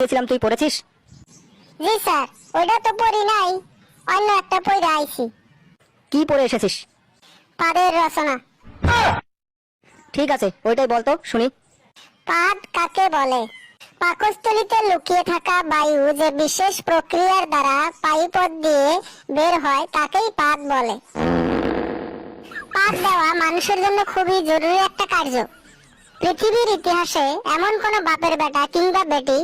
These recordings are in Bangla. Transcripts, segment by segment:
দিয়েছিলাম তুই পড়েছিস? জি স্যার ওইটা তো পড়ি নাই। অন্য একটা পড়ে আইছি। কি পড়ে এসেছিস? পাদের রচনা। ঠিক আছে ওইটাই বলতো শুনি। পাদ কাকে বলে? পাকস্থলিতে লুকিয়ে থাকা বায়ু যে বিশেষ প্রক্রিয়ার দ্বারা পায়ুপথ দিয়ে বের হয় তাকেই পাদ বলে। পাদ দেওয়া মানুষের জন্য খুবই জরুরি একটা কার্য। পৃথিবীর ইতিহাসে এমন কোন বাপের বেটা কিংবা বেটি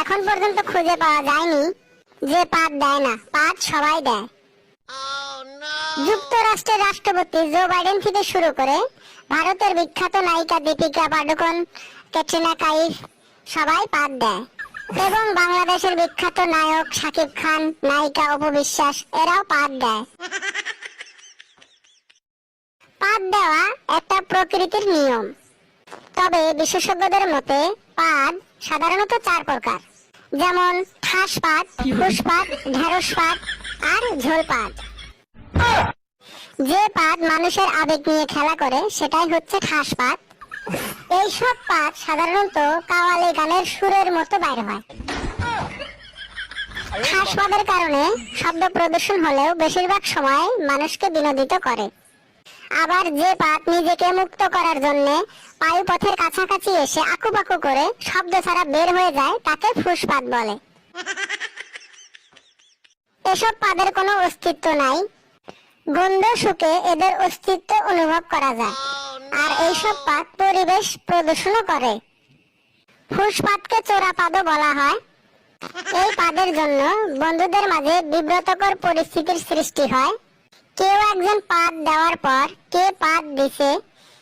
এখন পর্যন্ত খুঁজে পাওয়া যায়নি যে পাদ দেয় না পাদ সবাই দেয়। যুক্তরাষ্ট্রের রাষ্ট্রপতি জো বাইডেন থেকে শুরু করে ভারতের বিখ্যাত নায়িকা দীপিকা পাডুকোন, ক্যাটরিনা কাইফ, সবাই পাদ দেয়। এবং বাংলাদেশের বিখ্যাত নায়ক শাকিব খান, নায়িকা অপবিশ্বাস এরাও পাদ দেয়। পাদ দেওয়া একটা প্রকৃতির নিয়ম। তবে বিশেষজ্ঞদের মতে পাদ সাধারণত চার প্রকার। যেমন ঠাস পাত পুষ্পাত ঢেঁড়স পাত আর ঝোল পাত যে পাত মানুষের আবেগ নিয়ে খেলা করে, সেটাই হচ্ছে ঠাস পাত এইসব পাত সাধারণত কাওয়ালি গানের সুরের মতো বাইর হয়। ঠাস কারণে শব্দ প্রদর্শন হলেও বেশিরভাগ সময় মানুষকে বিনোদিত করে। আবার যে পাত নিজেকে মুক্ত করার জন্য পায়ুপথের কাছাকাছি এসে আকুপাকু করে শব্দ ছাড়া বের হয়ে যায়, তাকে ফুসপাত বলে। এসব পাদের কোনো অস্তিত্ব নাই। গন্ধ শুকে এদের অস্তিত্ব অনুভব করা যায়। আর এইসব পাত পরিবেশ প্রদূষণও করে। ফুসপাতকে চোরা পাদও বলা হয়। এই পাদের জন্য বন্ধুদের মাঝে বিব্রতকর পরিস্থিতির সৃষ্টি হয়। কেউ একজন পাত দেওয়ার পর কে পাত দিছে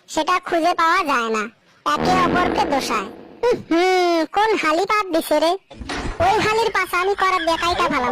সেটা খুঁজে পাওয়া যায় না। একে অপরকে দোষায়। হুম কোন হালি পাত দিছে রে? ওই হালির পাশা আমি করার দেখাইটা ভালো।